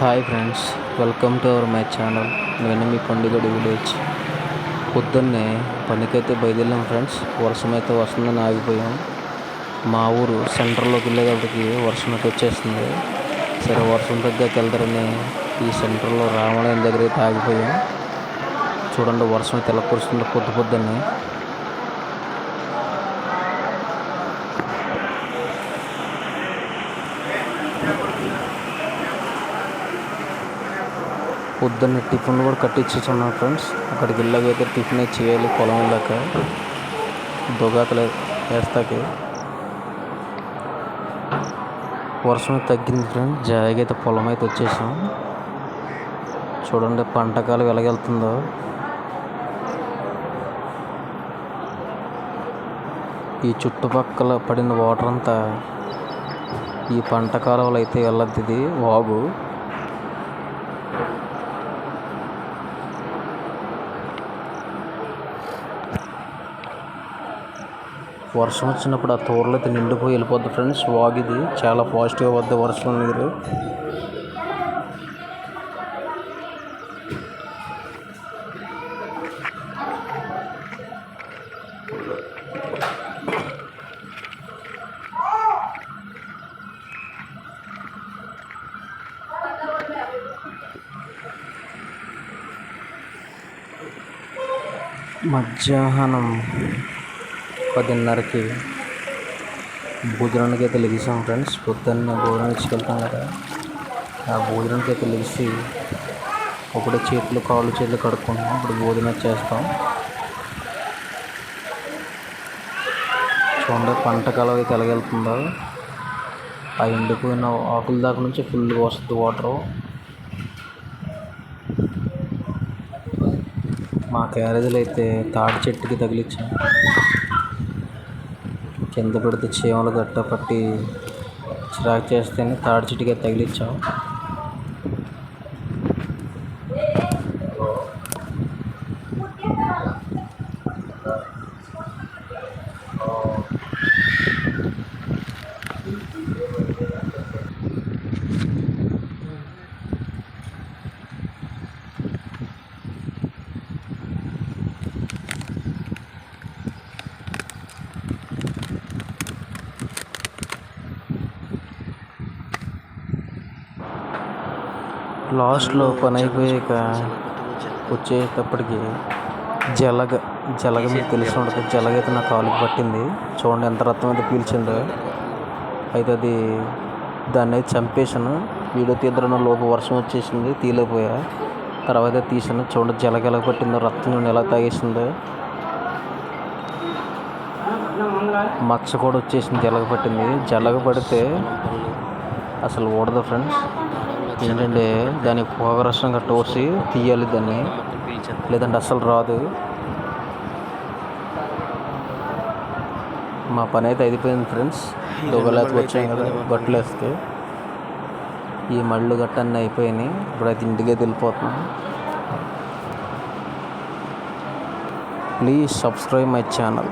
Hi friends welcome to our my channel. నేను మీ పండుగడి village. పొద్దున్నే పనికైతే బయలుదేరాం ఫ్రెండ్స్. వర్షం అయితే వస్తుందని ఆగిపోయాం. మా ఊరు సెంటర్లోకి వెళ్ళేటప్పటికి వర్షం అయితే వచ్చేస్తుంది. సరే వర్షం తగ్గాక వెళ్తారని ఈ సెంటర్లో రామాలయం దగ్గర అయితే ఆగిపోయాం. చూడండి వర్షం అయితే పొద్దు పొద్దున్నే. పొద్దున్న టిఫిన్ కూడా కట్టించున్నాను ఫ్రెండ్స్. అక్కడికి వెళ్ళాక అయితే టిఫిన్ చేయాలి పొలం వెళ్ళాక దొగాతలు వేస్తాకి. వర్షం తగ్గింది ఫ్రెండ్స్. జాయిగా అయితే పొలం అయితే వచ్చేసాం. చూడండి పంట కాలం ఎలాగెళ్తుందో ఈ చుట్టుపక్కల పడిన వాటర్ అంతా ఈ పంట కాలువలు అయితే వెళ్ళద్ది ఇది వాగు వర్షం వచ్చినప్పుడు ఆ తోరలు అయితే నిండిపోయి వెళ్ళిపోద్ది ఫ్రెండ్స్. వాగిది చాలా పాజిటివ్గా వద్ద వర్షం నీరు. మధ్యాహ్నం పదిన్నరకి భోజనానికి అయితే లెగిసాం ఫ్రెండ్స్. పొద్దున్న భోజనం ఇచ్చుకెళ్తాం కదా. ఆ భోజనానికి అయితే లెగిసి ఒకటే చేతులు కాళ్ళు చేతులు కడుక్కుంటాం ఇప్పుడు భోజనం చేస్తాం. చూడండి పంట కాలం అయితే ఎలాగెళ్తుందో ఆ ఎండిపోయిన ఆకుల దాకా నుంచి ఫుల్గా వస్తుంది వాటరు మా క్యారేజీలు అయితే తాడి చెట్టుకి తగిలించాం కింద పెడితే చీమలు గట్టా పట్టి చిరాకు చేస్తేనే తాడి చెట్టుకి తగిలించాం లాస్ట్లో పని అయిపోయాక వచ్చేటప్పటికి జలగ జలగ మీకు తెలిసి ఉంటుంది. జలగ అయితే నా కాలుకి పట్టింది. చూడండి ఎంత రక్తం అయితే పీల్చిందో. అయితే అది దాన్ని అయితే చంపేసాను వీడియో తీద్దరన్న లోపు వర్షం వచ్చేసింది తీలేకపోయా. తర్వాత తీసాను చూడండి జలగ ఎలా పట్టిందో రక్తం చూడండి ఎలా తాగేసిందో. మచ్చ కూడా వచ్చేసింది జలగ పట్టింది. జలగ పడితే అసలు ఓడదు ఫ్రెండ్స్. ఏంటంటే దాని పొగరసం గట్ట పోసి తీయాలి దాన్ని. లేదంటే అస్సలు రాదు. మా పని అయితే అయిపోయింది ఫ్రెండ్స్. దొగలేతకు వచ్చాం కదా బట్టలు వేస్తే. ఈ మళ్ళు గట్ట అన్నీ అయిపోయినాయి. ఇప్పుడైతే ఇంటికే వెళ్ళిపోతున్నాం. Please subscribe my channel.